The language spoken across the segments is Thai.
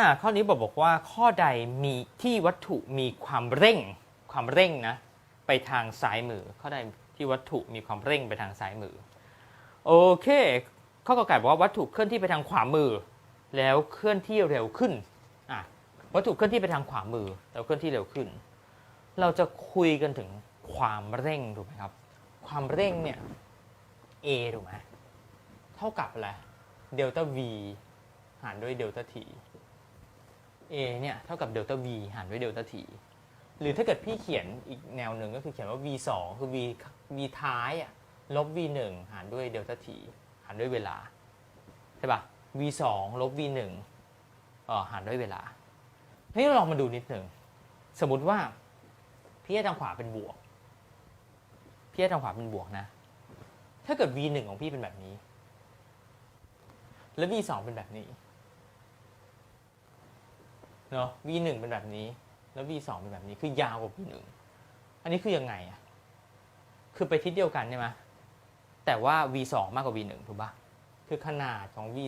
อ่าข้อนี้บอกบอกว่าข้อใดมีที่วัตถุมีความเร่ง ความเร่งนะ ไปทางซ้ายมือ ข้อใดที่วัตถุมีความเร่งไปทางซ้ายมือ โอเค ข้อกอไก่บอกว่าวัตถุเคลื่อนที่ไปทางขวามือ แล้วเคลื่อนที่เร็วขึ้นอะวัตถุเคลื่อนที่ไปทางขวามือ แล้วเคลื่อนที่เร็วขึ้น เราจะคุยกันถึงความเร่งถูกไหมครับ ความเร่งเนี่ย a ถูกไหมเท่ากับอะไรเดลต้า v หารด้วยเดลต้า t a เนี่ยเท่ากับเดลต้า v หารด้วยเดลต้า t หรือถ้าเกิดพี่เขียนอีกแนวหนึ่งก็คือเขียนว่า v 2คือ v v ท้ายอะลบ v 1หารด้วยเดลต้า t หารด้วยเวลา ใช่ปะ v 2ลบ v 1เอ่อหารด้วยเวลาทีนี้เราลองมาดูนิดหนึ่ง สมมติว่า พี่ให้ทางขวาเป็นบวก พี่ให้ทางขวาเป็นบวกนะ ถ้าเกิด v 1ของพี่เป็นแบบนี้ แล้ว v 2เป็นแบบนี้ เนาะ v 1 เป็นแบบนี้ แล้ว v 2 เป็นแบบนี้ คือยาวกว่า v 1 อันนี้คือยังไงอะคือไปทิศเดียวกันใช่ไหมแต่ว่า v 2 มากกว่า v 1 ถูกปะคือขนาดของ v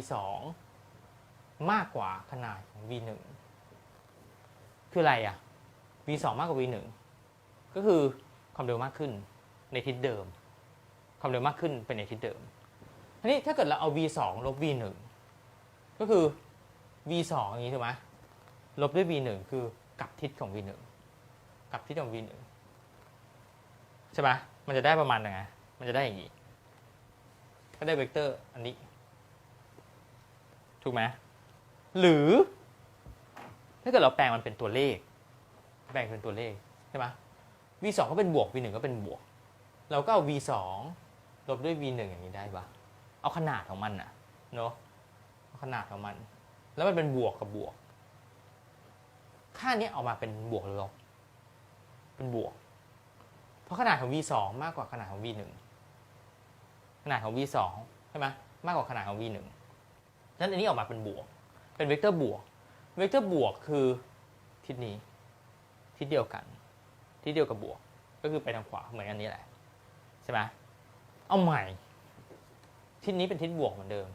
2 มากกว่าขนาดของ v 1 คืออะไรอะ v 2 มากกว่า v 1 ก็คือความเร็วมากขึ้นในทิศเดิม ความเร็วมากขึ้นเป็นในทิศเดิมทีนี้ถ้าเกิดเราเอา v 2ลบ v 1ก็คือ v 2อย่างนี้ถูกไหม ลบด้วย v 1คือกลับทิศของ v 1กลับทิศของ v 1ใช่ไหมมันจะได้ประมาณยังไงมันจะได้อย่างนี้ ก็ได้เวกเตอร์อันนี้ ถูกไหมหรือ ถ้าเกิดเราแปลงมันเป็นตัวเลข แปลงเป็นตัวเลขใช่ไหม v 2ก็เป็นบวก v 1ก็เป็นบวก เราก็เอา v 2ลบด้วย v 1อย่างนี้ได้ปะเอาขนาดของมันน่ะเนาะเอาขนาดของมัน แล้วมันเป็นบวกกับบวก ค่านี้ออกมาเป็นบวกหรือลบ เป็นบวก เพราะขนาดของ v 2มากกว่าขนาดของ v 1ขนาดของ v 2ใช่ไหมมากกว่าขนาดของ v 1นั้นอันนี้ออกมาเป็นบวก เป็นเวกเตอร์บวก เวกเตอร์บวกคือทิศนี้ ทิศเดียวกัน ทิศเดียวกับบวก ก็คือไปทางขวาเหมือนกันนี้แหละ ใช่ไหมเอาใหม่ ทิศนี้เป็นทิศบวกเหมือนเดิม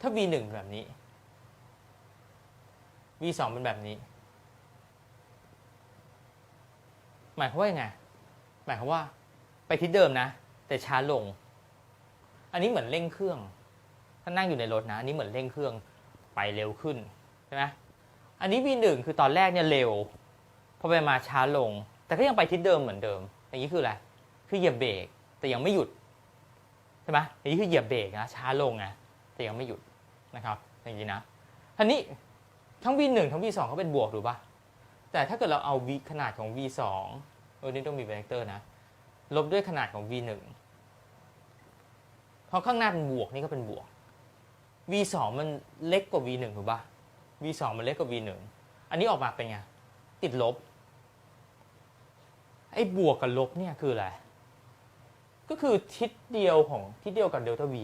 ถ้า v 1แบบนี้ v 2เป็นแบบนี้ หมายความว่ายังไง หมายความว่าไปทิศเดิมนะ แต่ช้าลง อันนี้เหมือนเร่งเครื่อง ถ้านั่งอยู่ในรถนะ อันนี้เหมือนเร่งเครื่องไปเร็วขึ้นใช่ไหมอันนี้ v 1คือตอนแรกเนี่ยเร็ว พอไปมาช้าลง แต่ก็ยังไปทิศเดิมเหมือนเดิม อย่างนี้คืออะไร คือเหยียบเบรกแต่ยังไม่หยุดใช่ไหมอย่างนี้คือเหยียบเบรกนะช้าลงไงแต่ยังไม่หยุดนะครับ อย่างนี้นะทีนี้ ทั้ง v 1ทั้ง v 2เขาเป็นบวกถูกปะแต่ถ้าเกิดเราเอา v ขนาดของ v 2เออนี่ต้องมีเวกเตอร์นะ ลบด้วยขนาดของ v 1เพราะข้างหน้าเป็นบวกนี่ก็เป็นบวก v 2มันเล็กกว่า v 1ถูกปะ v 2มันเล็กกว่า v 1อันนี้ออกมาเป็นไง ติดลบ ไอ้บวกกับลบเนี่ยคืออะไร ก็คือทิศเดียวของทิศเดียวกับเดลต้า v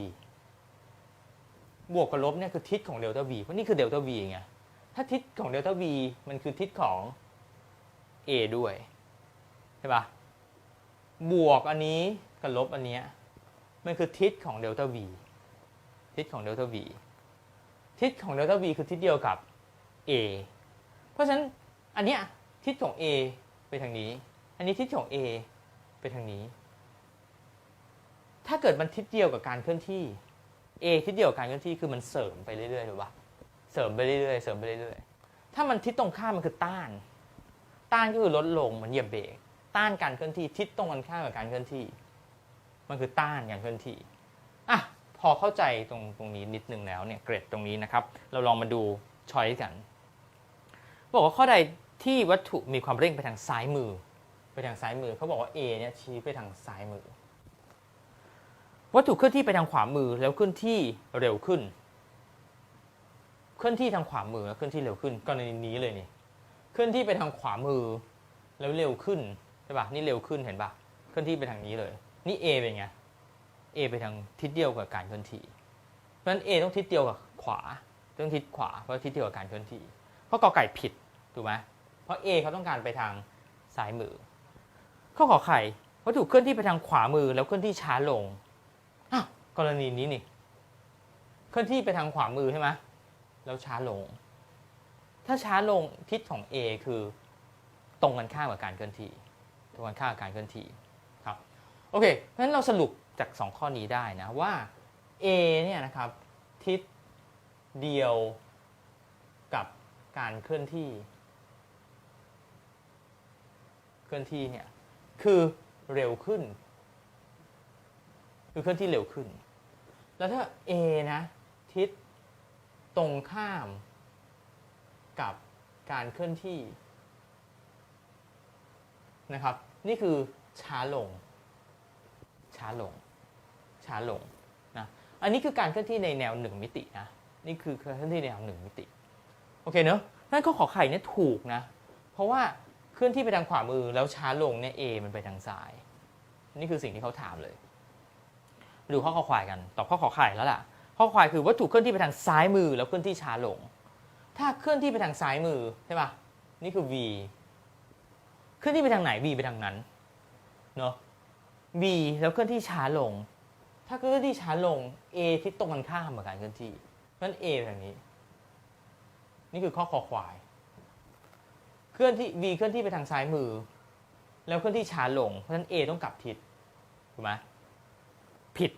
บวกกับลบเนี่ยคือทิศของเดลต้า v เพราะนี่คือเดลต้า v ไง ถ้าทิศของเดลต้า v มันคือทิศของ a ด้วย ใช่ปะบวกอันนี้กับลบอันเนี้ยมันคือทิศของเดลต้า v ทิศของเดลต้า v ทิศของเดลต้า v คือทิศเดียวกับ a เพราะฉะนั้นอันเนี้ยทิศของ a ไปทางนี้ อันนี้ทิศของ A ไปทางนี้ ถ้าเกิดมันทิศเดียวกับการเคลื่อนที่ A ทิศเดียวกับการเคลื่อนที่คือมันเสริมไปเรื่อยๆถูกปะ เสริมไปเรื่อยๆเสริมไปเรื่อยๆถ้ามันทิศตรงข้ามมันคือต้าน ต้านก็คือลดลงเหมือนเหยียบเบรกต้านการเคลื่อนที่ทิศตรงกันข้ามกับการเคลื่อนที่ มันคือต้านการเคลื่อนที่อะพอเข้าใจตรงตรงนี้นิดนึงแล้วเนี่ยเกรดตรงนี้นะครับ เราลองมาดูช้อยกัน บอกว่าข้อใดที่วัตถุมีความเร่งไปทางซ้ายมือ ไปทางซ้ายมือเขาบอกว่า A เนี่ยชี้ไปทางซ้ายมือ วัตถุเคลื่อนที่ไปทางขวามือแล้วเคลื่อนที่เร็วขึ้น ลื่อนที่ทางขวามือแล้วเคลื่อนที่เร็วขึ้นกรณีนี้เลยนี่เคลื่อนที่ไปทางขวามือแล้วเร็วขึ้นใช่ปะนี่เร็วขึ้นเห็นปะเคลื่อนที่ไปทางนี้เลย นี่ A เป็นไง A ไปทางทิศเดียวกับการเคลื่อนที่เพราะฉะนั้น A ต้องทิศเดียวกับขวาต้องทิศขวาเพราะทิศเดียวกับการเคลื่อนที่ เพราะกอไก่ผิดถูกไหมเพราะ A เขาต้องการไปทางซ้ายมือ ข้อขอไข่วัตถุเคลื่อนที่ไปทางขวามือแล้วเคลื่อนที่ช้าลงอ้าวกรณีนี้นี่ เคลื่อนที่ไปทางขวามือใช่ไหม แล้วช้าลง ถ้าช้าลงทิศของ A คือตรงกันข้ามกับการเคลื่อนที่ ตรงกันข้ามกับการเคลื่อนที่ครับโอเคเพราะฉะนั้นเราสรุปจาก 2 ข้อนี้ได้นะว่า A เนี่ยนะครับทิศเดียวกับการเคลื่อนที่ เคลื่อนที่เนี่ยคือเร็วขึ้น คือเคลื่อนที่เร็วขึ้น แล้วถ้า A นะทิศ ตรงข้ามกับการเคลื่อนที่นะครับ นี่คือช้าลง ช้าลง ช้าลงนะอันนี้คือการเคลื่อนที่ในแนวหนึ่งมิตินะนี่คือเคลื่อนที่ในแนวหนึ่งมิติโอเคเนอะนั่นข้อขอไข่เนี่ยถูกนะ เพราะว่าเคลื่อนที่ไปทางขวามือแล้วช้าลงเนี่ย A มันไปทางซ้าย นี่คือสิ่งที่เขาถามเลยดูข้อขอควายกันตอบข้อขอไข่แล้วล่ะ ข้อควายคือวัตถุเคลื่อนที่ไปทางซ้ายมือแล้วเคลื่อนที่ช้าลง ถ้าเคลื่อนที่ไปทางซ้ายมือใช่ปะนี่คือ v เคลื่อนที่ไปทางไหน v ไปทางนั้นเนอะ v แล้วเคลื่อนที่ช้าลง ถ้าเคลื่อนที่ช้าลง a ทิศตรงกันข้ามกับการเคลื่อนที่เพราะฉะนั้น a ไปทางนี้ นี่คือข้อคอควาย เคลื่อนที่ v เคลื่อนที่ไปทางซ้ายมือ แล้วเคลื่อนที่ช้าลงเพราะฉะนั้น a ต้องกลับทิศถูกไหมผิด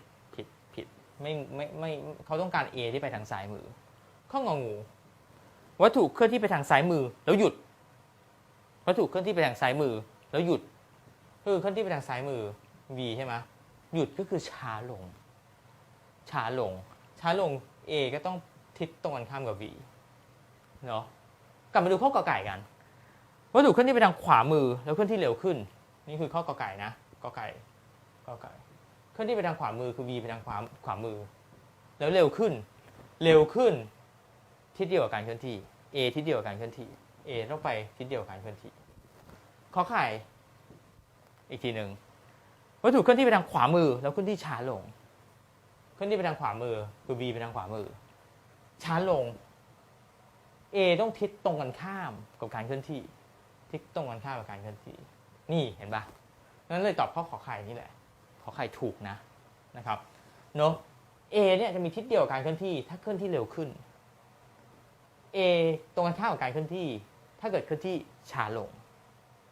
ไม่ไม่ไม่เขาต้องการ A ที่ไปทางซ้ายมือ ข้ององู วัตถุเคลื่อนที่ไปทางซ้ายมือ แล้วหยุด วัตถุเคลื่อนที่ไปทางซ้ายมือ แล้วหยุดคือเคลื่อนที่ไปทางซ้ายมือ V ใช่ไหมหยุดก็คือช้าลง ช้าลง ช้าลง A ก็ต้องทิศตรงกันข้ามกับ V เนาะกลับมาดูข้อกอไก่กันวัตถุเคลื่อนที่ไปทางขวามือ แล้วเคลื่อนที่เร็วขึ้น นี่คือข้อกอไก่นะกอไก่กอไก่ เคลื่อนที่ไปทางขวามือคือ v ไปทางขวาขวามือ แล้วเร็วขึ้น เร็วขึ้นทิศเดียวกับการเคลื่อนที่ a ทิศเดียวกับการเคลื่อนที่ a ต้องไปทิศเดียวกับการเคลื่อนที่ขอไข่อีกทีหนึ่งวัตถุเคลื่อนที่ไปทางขวามือ แล้วเคลื่อนที่ช้าลง เคลื่อนที่ไปทางขวามือคือ v ไปทางขวามือช้าลง a ต้องทิศตรงกันข้ามกับการเคลื่อนที่ทิศตรงกันข้ามกับการเคลื่อนที่ นี่เห็นปะนั้นเลยตอบข้อขอไข่นี่แหละ ขอไข่ถูกนะนะครับเนาะ A เนี่ยจะมีทิศเดียวกับการเคลื่อนที่ ถ้าเคลื่อนที่เร็วขึ้น A ตรงกันข้ามกับการเคลื่อนที่ ถ้าเกิดเคลื่อนที่ช้าลง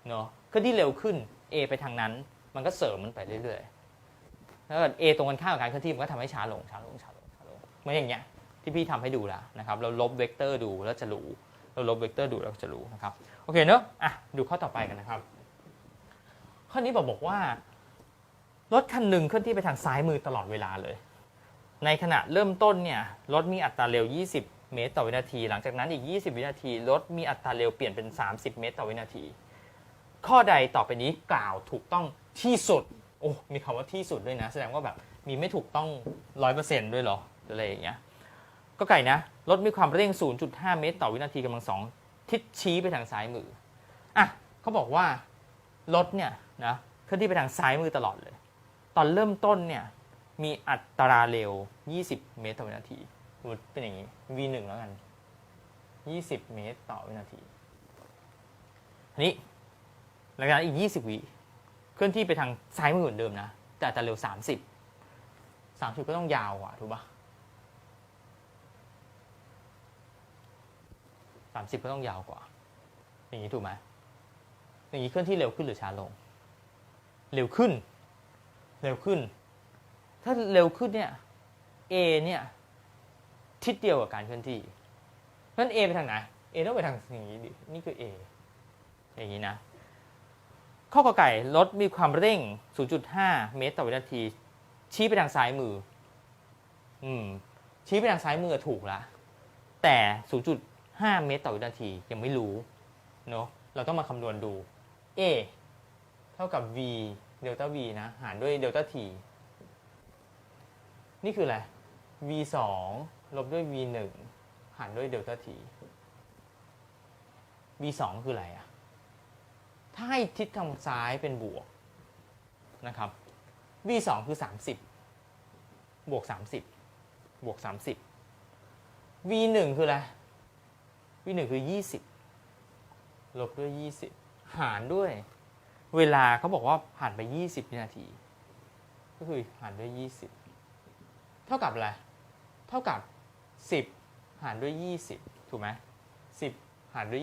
เนาะเคลื่อนที่เร็วขึ้น A ไปทางนั้น มันก็เสริมมันไปเรื่อยๆแล้วเกิด A ตรงกันข้ามกับการเคลื่อนที่มันก็ทำให้ช้าลงช้าลงช้าลงช้าลงเหมือนอย่างเงี้ยที่พี่ทำให้ดูแล้วนะครับ เราลบเวกเตอร์ดูแล้วจะรู้เราลบเวกเตอร์ดูแล้วจะรู้นะครับโอเคเนอะอะดูข้อต่อไปกันนะครับ ข้อนี้บอกบอกว่า รถคันหนึ่งเคลื่อนที่ไปทางซ้ายมือตลอดเวลาเลย ในขณะเริ่มต้นเนี่ยรถมีอัตราเร็ว 20 เมตรต่อวินาที หลังจากนั้นอีก 20 วินาที รถมีอัตราเร็วเปลี่ยนเป็น 30 เมตรต่อวินาที ข้อใดต่อไปนี้กล่าวถูกต้องที่สุด โอ้ มีคำว่าที่สุดด้วยนะ แสดงว่าแบบมีไม่ถูกต้อง 100%ด้วยเหรอ อะไรอย่างเงี้ย ก็ไก่นะ รถมีความเร่ง 0.5 เมตรต่อวินาทีกำลังสองทิศชี้ไปทางซ้ายมือ อะเขาบอกว่ารถเนี่ยนะเคลื่อนที่ไปทางซ้ายมือตลอดเลย ตอนเริ่มต้นเนี่ยมีอัตราเร็ว 20 เมตรต่อวินาทีสมมติเป็นอย่างนี้ v1 แล้วกัน 20 เมตรต่อวินาทีอันนี้หลังจากนั้นอีก 20 วิเคลื่อนที่ไปทางซ้ายมือเหมือนเดิมนะ แต่อัตราเร็ว 30 30 ก็ต้องยาวกว่าถูกปะ30ก็ต้องยาวกว่า อย่างนี้ถูกไหมอย่างนี้เคลื่อนที่เร็วขึ้นหรือช้าลง เร็วขึ้น เร็วขึ้น ถ้าเร็วขึ้นเนี่ย A เนี่ยทิศเดียวกับการเคลื่อนที่เพราะฉะนั้น A ไปทางไหน A ต้องไปทางอย่างนี้ดินี่คือ A อย่างนี้นะ ข้อกอไก่รถมีความเร่ง 0.5 เมตรต่อวินาที ชี้ไปทางซ้ายมือ อืม ชี้ไปทางซ้ายมือถูกละ แต่ 0.5 เมตรต่อวินาทียังไม่รู้ เนอะเราต้องมาคำนวณดู A เท่ากับ v เดลต้า v นะ หารด้วยเดลต้า t นี่คืออะไร v 2ลบด้วย v 1หารด้วยเดลต้า t v 2คืออะไรอะถ้าให้ทิศทางซ้ายเป็นบวกนะครับ v 2คือ 30 บวก 30 บวก 30 v 1คืออะไร v 1คือ 20 ลบด้วย 20 หารด้วย เวลาเขาบอกว่าผ่านไป 20วินาที ก็คือหารด้วย 20 เท่ากับอะไร เท่ากับ 10 หารด้วย 20 ถูกไหม10 หารด้วย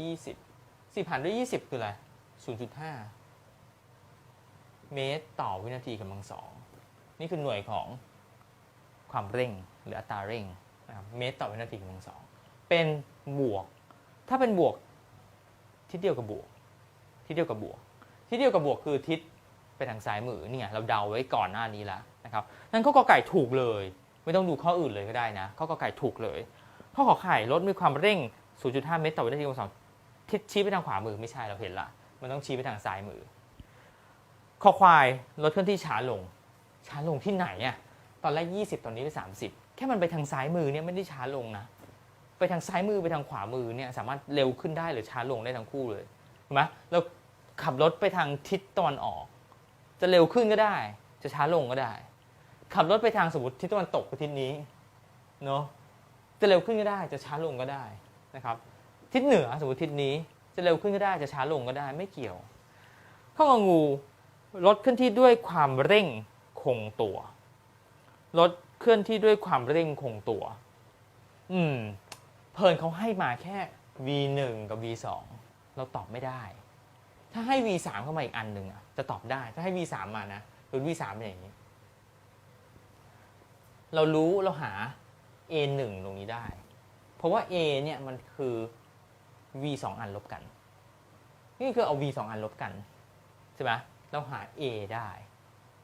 20 10 หารด้วย 20 คืออะไร 0.5 เมตรต่อวินาทีกำลังสอง นี่คือหน่วยของความเร่งหรืออัตราเร่งนะครับเมตรต่อวินาทีกำลังสอง เป็นบวก ถ้าเป็นบวกทิศเดียวกับบวกทิศเดียวกับบวก ทิศเดียวกับบวกคือทิศไปทางซ้ายมือนี่ไงเราเดาไว้ก่อนหน้านี้แล้วนะครับนั้นข้อกอไก่ถูกเลย ไม่ต้องดูข้ออื่นเลยก็ได้นะข้อกอไก่ถูกเลย ข้อขอไข่รถมีความเร่ง 0.5 เมตรต่อวินาทีกำลังสองทิศชี้ไปทางขวามือไม่ใช่เราเห็นละมันต้องชี้ไปทางซ้ายมือคอควายรถเคลื่อนที่ช้าลงช้าลงที่ไหนอะตอนแรก 20 ตอนนี้เป็น30 แค่มันไปทางซ้ายมือเนี่ยไม่ได้ช้าลงนะไปทางซ้ายมือไปทางขวามือเนี่ยสามารถเร็วขึ้นได้หรือช้าลงได้ทั้งคู่เลยเห็นไหมเรา ขับรถไปทางทิศตะวันออก จะเร็วขึ้นก็ได้ จะช้าลงก็ได้ ขับรถไปทางสมมติทิศตะวันตกไปทิศนี้เนาะจะเร็วขึ้นก็ได้ จะช้าลงก็ได้นะครับ ทิศเหนือสมมติทิศนี้ จะเร็วขึ้นก็ได้ จะช้าลงก็ได้ ไม่เกี่ยว ข้องงูรถเคลื่อนที่ด้วยความเร่งคงตัวรถเคลื่อนที่ด้วยความเร่งคงตัว อืม เพลินเขาให้มาแค่ v1 กับ v2 เราตอบไม่ได้ ถ้าให้ v3 เข้ามาอีกอันหนึ่งอะจะตอบได้ ถ้าให้ v3 มานะหรือ v3 เป็นอย่างนี้ เรารู้เราหา a1 ตรงนี้ได้ เพราะว่า a เนี่ยมันคือ v สองอันลบกัน นี่คือเอา v สองอันลบกันใช่ไหมเราหา a ได้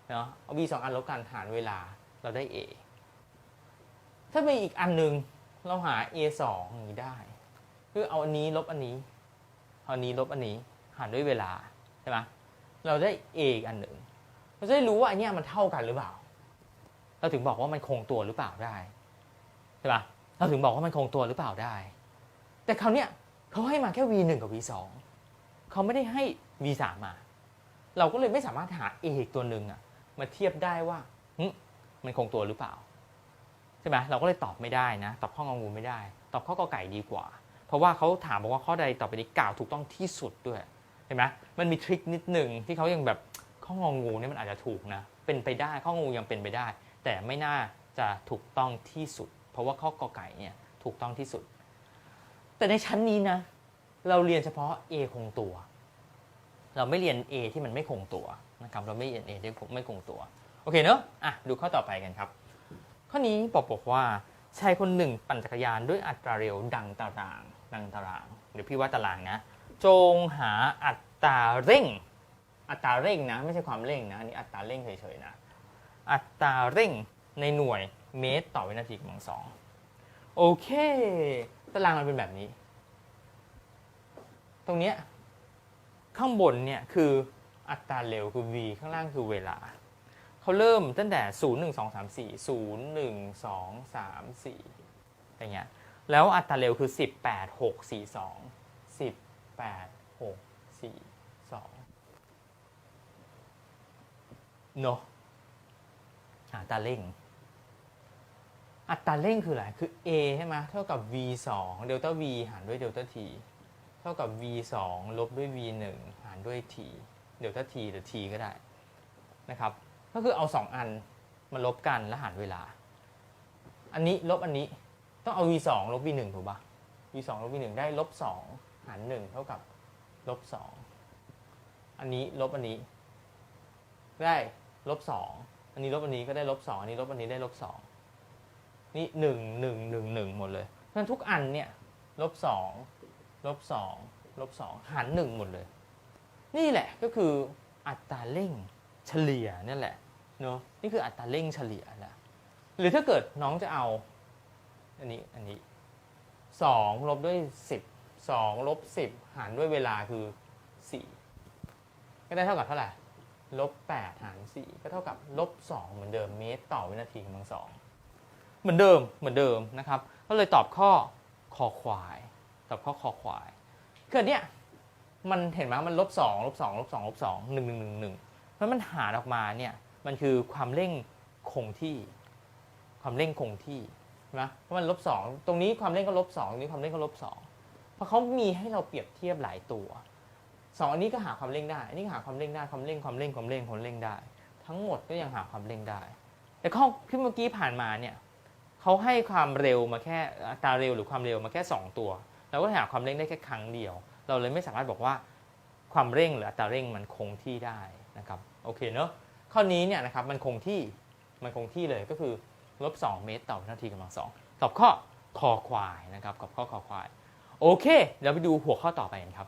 เนาะเอา v สองอันลบกันหารเวลาเราได้ a ถ้าเป็นอีกอันหนึ่งเราหา a สองอย่างนี้ได้ คือเอาอันนี้ลบอันนี้ เอาอันนี้ลบอันนี้ หารด้วยเวลาใช่ไหมเราได้ a อีกอันหนึ่งเราจะได้รู้ว่าอันนี้มันเท่ากันหรือเปล่า เราถึงบอกว่ามันคงตัวหรือเปล่าได้ใช่ปะเราถึงบอกว่ามันคงตัวหรือเปล่าได้ แต่คราวเนี้ยเขาให้มาแค่ v1 กับ v2 เขาไม่ได้ให้ v3 มา เราก็เลยไม่สามารถหา a อีกตัวหนึ่งอะมาเทียบได้ว่ามันคงตัวหรือเปล่าใช่ไหมเราก็เลยตอบไม่ได้นะ ตอบข้ององูไม่ได้ ตอบข้อกอไก่ดีกว่า เพราะว่าเขาถามบอกว่าข้อใดต่อไปนี้กล่าวถูกต้องที่สุดด้วย เห็นไหมมันมีทริคนิดหนึ่งที่เขายังแบบข้ององูเนี่ยมันอาจจะถูกนะ เป็นไปได้ข้ององูยังเป็นไปได้ แต่ไม่น่าจะถูกต้องที่สุด เพราะว่าข้อกอไก่เนี่ยถูกต้องที่สุด แต่ในชั้นนี้นะ เราเรียนเฉพาะ A คงตัว เราไม่เรียน A ที่มันไม่คงตัวนะครับ เราไม่เรียน A ที่ไม่คงตัว โอเคเนอะอะดูข้อต่อไปกันครับ ข้อนี้บอกบอกว่าชายคนหนึ่งปั่นจักรยานด้วยอัตราเร็วดังตาราง ดังตารางเดี๋ยวพี่ว่าตารางนะ จงหาอัตราเร่ง อัตราเร่งนะ ไม่ใช่ความเร่งนะอันนี้อัตราเร่งเฉยๆนะ อัตราเร่งในหน่วยเมตรต่อวินาทีกำลังสองโอเคตารางมันเป็นแบบนี้ ตรงเนี้ยข้างบนเนี่ยคืออัตราเร็วคือ v ข้างล่างคือเวลา เขาเริ่มตั้งแต่ 0 1 2 3 4 0 1 2 3 4อย่างเงี้ยแล้วอัตราเร็วคือ 18 6 4 2 18 6 4 2เนอะอัตราเร่ง อัตราเร่งคืออะไร คือ a ใช่ไหมเท่ากับ v 2เดลต้า v หารด้วยเดลต้า t เท่ากับ v 2ลบด้วย v 1หารด้วย t เดลต้า t หรือ t ก็ได้นะครับ ก็คือเอา 2 อันมาลบกันแล้วหารเวลา อันนี้ลบอันนี้ต้องเอา v 2ลบ v 1ถูกปะ v 2ลบ v 1ได้ลบ2 หาร1เท่ากับลบ2อันนี้ลบอันนี้ ได้ลบ2อันนี้ลบอันนี้ก็ได้ลบ2อันนี้ลบอันนี้ได้ลบ2นี่หนึ่งหนึ่งหนึ่งหนึ่งหมดเลยเพราะฉะนั้นทุกอันเนี่ยลบสองลบสองลบสองหารหนึ่งหมดเลย นี่แหละก็คืออัตราเร่งเฉลี่ยนั่นแหละเนาะนี่คืออัตราเร่งเฉลี่ยแหละหรือถ้าเกิดน้องจะเอา อันนี้อันนี้สองลบด้วยสิบ สองลบสิบหารด้วยเวลาคือสี่ก็ได้เท่ากับเท่าไหร่ลบแปดหารสี่ก็เท่ากับลบสองเหมือนเดิมเมตรต่อวินาทีกำลังสองเหมือนเดิมเหมือนเดิมนะครับก็เลยตอบข้อคอควายตอบข้อคอควายคือเนี้ยมันเห็นไหมมันลบสองลบสองลบสองลบสองหนึ่งหนึ่งหนึ่งหนึ่งเพราะมันหารออกมาเนี่ยมันคือความเร่งคงที่ ความเร่งคงที่ใช่ไหมเพราะมันลบสองตรงนี้ความเร่งก็ลบสองตรงนี้ความเร่งก็ลบสอง เพราะเขามีให้เราเปรียบเทียบหลายตัวสองอันนี้ก็หาความเร่งได้ อันนี้ก็หาความเร่งได้ ความเร่ง ความเร่ง ความเร่ง ความเร่งได้ ทั้งหมดก็ยังหาความเร่งได้ แต่ข้อที่เมื่อกี้ผ่านมาเนี่ยเขาให้ความเร็วมาแค่อัตราเร็วหรือความเร็วมาแค่ 2 ตัว เราก็หาความเร่งได้แค่ครั้งเดียว เราเลยไม่สามารถบอกว่าความเร่งหรืออัตราเร่งมันคงที่ได้นะครับ โอเคเนอะข้อนี้เนี่ยนะครับมันคงที่ มันคงที่เลยก็คือลบ2เมตรต่อวินาทีกำลังสองตอบข้อคอควายนะครับกับข้อคอควาย โอเค เดี๋ยวไปดูหัวข้อต่อไปกันครับ